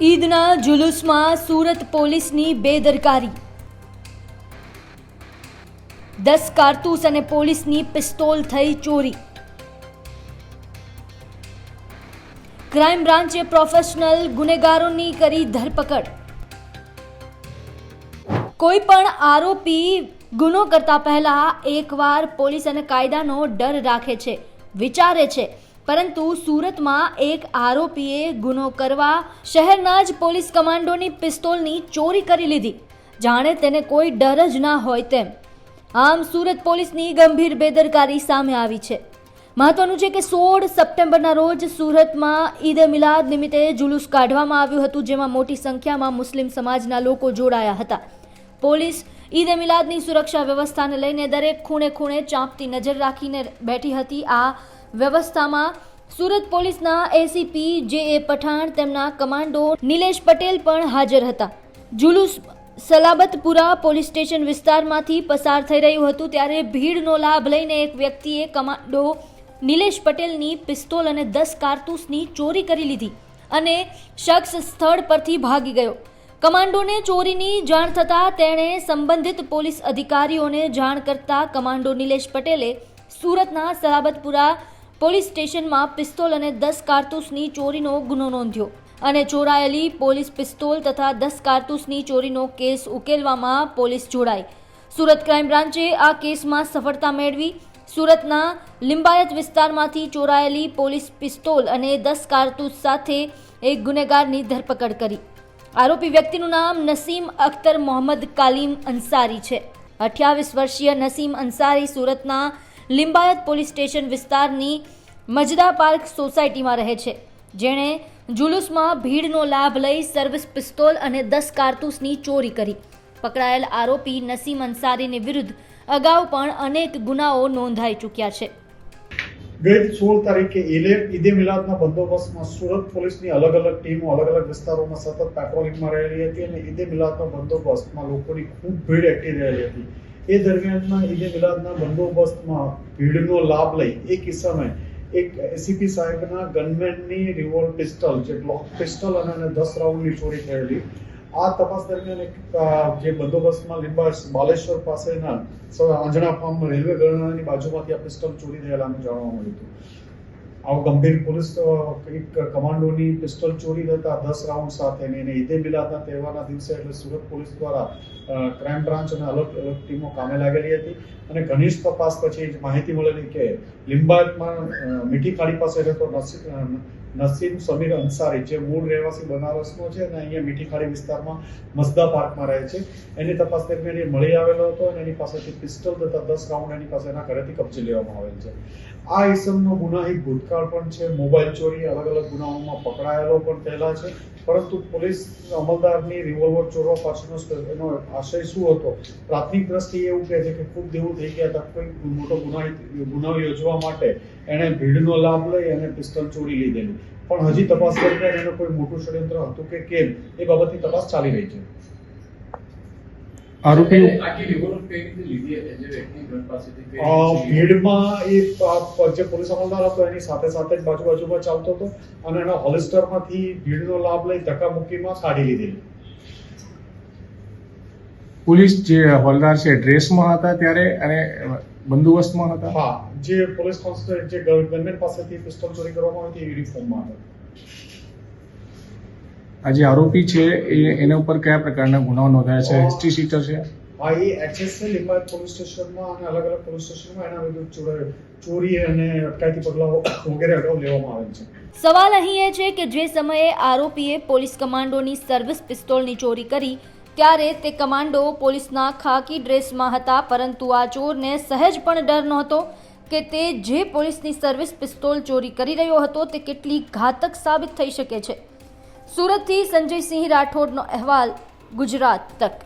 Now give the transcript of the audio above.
ઈદના જુલુસમાં સુરત પોલીસની બેદરકારી. દસ કારતૂસ અને પોલીસની પિસ્તોલ થઈ ચોરી. ક્રાઇમ બ્રાન્ચે પ્રોફેશનલ ગુનેગારોની કરી ધરપકડ. કોઈ પણ આરોપી ગુનો કરતા પહેલા એકવાર પોલીસ અને કાયદાનો ડર રાખે છે, વિચારે છે. પરંતુ સુરતમાં એક આરોપીએ ગુનો કરવા શહેરના જ પોલીસ કમાન્ડોની પિસ્તોલની ચોરી કરી લીધી. જાણે તેને કોઈ ડર જ ના હોય તેમ. આમ સુરત પોલીસની ગંભીર બેદરકારી સામે આવી છે. મહત્વનું છે કે સોળ સપ્ટેમ્બરના રોજ સુરતમાં ઈદ મિલાદ નિમિત્તે જુલુસ કાઢવામાં આવ્યું હતું, જેમાં મોટી સંખ્યામાં મુસ્લિમ સમાજના લોકો જોડાયા હતા. પોલીસ ઈદ મિલાદની સુરક્ષા વ્યવસ્થાને લઈને દરેક ખૂણે ખૂણે ચાંપતી નજર રાખીને બેઠી હતી. આ વ્યવસ્થામાં સુરત પોલીસના એસીપી જે એ પઠાણ તેમના કમાન્ડો નિલેશ પટેલ પણ હાજર હતા. જુલુસ સલાબતપુરા પોલીસ સ્ટેશન વિસ્તારમાંથી પસાર થઈ રહ્યું હતું ત્યારે ભીડનો લાભ લઈને એક વ્યક્તિએ કમાન્ડો નિલેશ પટેલની પિસ્તોલ અને દસ કારતૂસની ચોરી કરી લીધી અને શખ્સ સ્થળ પરથી ભાગી ગયો. કમાન્ડોને ચોરીની જાણ થતાં તેણે સંબંધિત પોલીસ અધિકારીઓને જાણ કરતા કમાન્ડો નિલેશ પટેલે સુરતના સલાબતપુરા પોલીસ સ્ટેશનમાં પિસ્તોલ અને દસ કારતૂસની ચોરીનો ગુનો નોંધ્યો અને ચોરાયેલી પોલીસ પિસ્તોલ તથા દસ કારતૂસની ચોરીનો કેસ ઉકેલવામાં પોલીસ જોડાઈ. સુરત ક્રાઇમ બ્રાન્ચે આ કેસમાં સફળતા મેળવી. સુરતના લિંબાયત વિસ્તારમાંથી ચોરાયેલી પોલીસ પિસ્તોલ અને દસ કારતૂસ સાથે એક ગુનેગારની ધરપકડ કરી. આરોપી વ્યક્તિનું નામ નસીમ અખ્તર મોહમ્મદ કાલીમ અંસારી છે. અઠ્યાવીસ વર્ષીય નસીમ અંસારી સુરતના લિંબાયત પોલીસ સ્ટેશન વિસ્તારની મજદા પાર્ક સોસાયટીમાં રહે છે. જેણે જુલુસમાં ભીડનો લાભ લઈ સર્વિસ પિસ્તોલ અને દસ કારતૂસની ચોરી કરી. પકડાયેલ આરોપી નસીમ અંસારીની વિરુદ્ધ અગાઉ પણ અનેક ગુનાઓ નોંધાઈ ચૂક્યા છે. ગઈ સોળ તારીખે ઈલે ઈદે મિલાદના બંદોબસ્તમાં સુરત પોલીસની અલગ અલગ ટીમો અલગ અલગ વિસ્તારોમાં સતત પેટ્રોલિંગમાં રહેલી હતી અને ઈદે મિલાદના બંદોબસ્તમાં લોકોની ખૂબ ભીડ એકઠી રહેલી હતી. એ દરમિયાનમાં ઈદે મિલાદના બંદોબસ્તમાં ભીડનો લાભ લઈ એ કિસ્સામાં એક એસીપી સાહેબના ગનમેનની રિવોલ્વ પિસ્ટલ, જે બ્લોક પિસ્ટલ અને એને દસ રાઉન્ડની ચોરી થયેલી. આ તપાસ દરમિયાન એક જે બંદોબસ્તમાં લીંબા બાલેશ્વર પાસેના આંજણા ફાર્મ રેલવે ગણનાની બાજુમાંથી આ પિસ્ટલ ચોરી થયેલાનું જાણવા મળ્યું હતું. આવું ગંભીર પોલીસ એક કમાન્ડોની પિસ્ટલ ચોરી થતા દસ રાઉન્ડ સાથે એને ઈદે મિલાદના તહેવારના દિવસે એટલે સુરત પોલીસ દ્વારા ક્રાઇમ બ્રાન્ચ અને અલગ અલગ ટીમો કામે લાગેલી હતી. અને ઘનિષ્ઠ તપાસ પછી માહિતી મળેલી કે લિંબાયતમાં મીઠી ખાડી પાસે રહેતો નસીમ, સમીર, અંસારી જે મૂળ રહેવાસી બનારસનો છે અને અહીંયા મીઠીખાડી વિસ્તારમાં મસદા પાર્કમાં રહે છે. એની તપાસ દરમિયાન એ મળી આવેલો હતો અને એની પાસેથી પિસ્ટલ તથા દસ રાઉન્ડ એની પાસે એના ઘરેથી કબજે લેવામાં આવેલ છે. આ ઇસમનો ગુનાહિત ભૂતકાળ પણ છે. મોબાઈલ ચોરી અલગ અલગ ગુનાઓમાં પકડાયેલો પણ થયેલા છે. પરંતુ પોલીસ અમલદારની રિવોલ્વર ચોરવા પાછળનો એનો આશય શું હતો? પ્રાથમિક દ્રષ્ટિએ એવું કહે છે કે ખૂબ દેવું થઈ ગયા હતા. કોઈ મોટો ગુનાહિત ગુનાહ યોજવા માટે એણે ભીડનો લાભ લઈ અને પિસ્તલ ચોરી લીધેલી. પણ હજી તપાસ દરમિયાન એનું કોઈ મોટું ષડયંત્ર હતું કે કેમ એ બાબતની તપાસ ચાલી રહી છે. ભીડમાં એ જે પોલીસ અમલદાર હતો એની સાથે સાથે જ બાજુ બાજુમાં ચાલતો હતો અને એના હોલિસ્ટરમાંથી ભીડનો લાભ લઈ ધક્કામુક્કીમાં કાઢી લીધેલી. પોલીસ જે હવાલદાર છે ડ્રેસમાં હતા ત્યારે અને બંદોબસ્તમાં હતા? હા જે પોલીસ કોન્સ્ટેબલ જે ગવર્નમેન્ટ પાસેથી પિસ્તોલ ચોરી કરવામાં આવી હતી એ યુનિફોર્મમાં હતા. આ જે આરોપી છે એ એના ઉપર કયા પ્રકારના ગુનાઓ નોંધાયા છે? હિસ્ટ્રી શીટર છે? હા એ એચએસએ છે પોલીસ સ્ટેશનમાં અને અલગ અલગ પોલીસ સ્ટેશનમાં એના વિરુદ્ધ ચોરી- ચોરી અને અટકાયતી પગલાઓ વગેરે અગાઉ લેવામાં આવેલ છે. સવાલ અહીં એ છે કે જે સમયે આરોપીએ પોલીસ કમાન્ડોની સર્વિસ પિસ્તોલની ચોરી કરી ત્યારે તે કમાન્ડો પોલીસના ખાકી ડ્રેસમાં હતા, પરંતુ આ ચોરને સહેજ પણ ડર નહોતો કે તે જે પોલીસની સર્વિસ પિસ્તોલ ચોરી કરી રહ્યો હતો તે કેટલી ઘાતક સાબિત થઈ શકે છે. સુરતથી સંજયસિંહ રાઠોડનો અહેવાલ, ગુજરાત તક.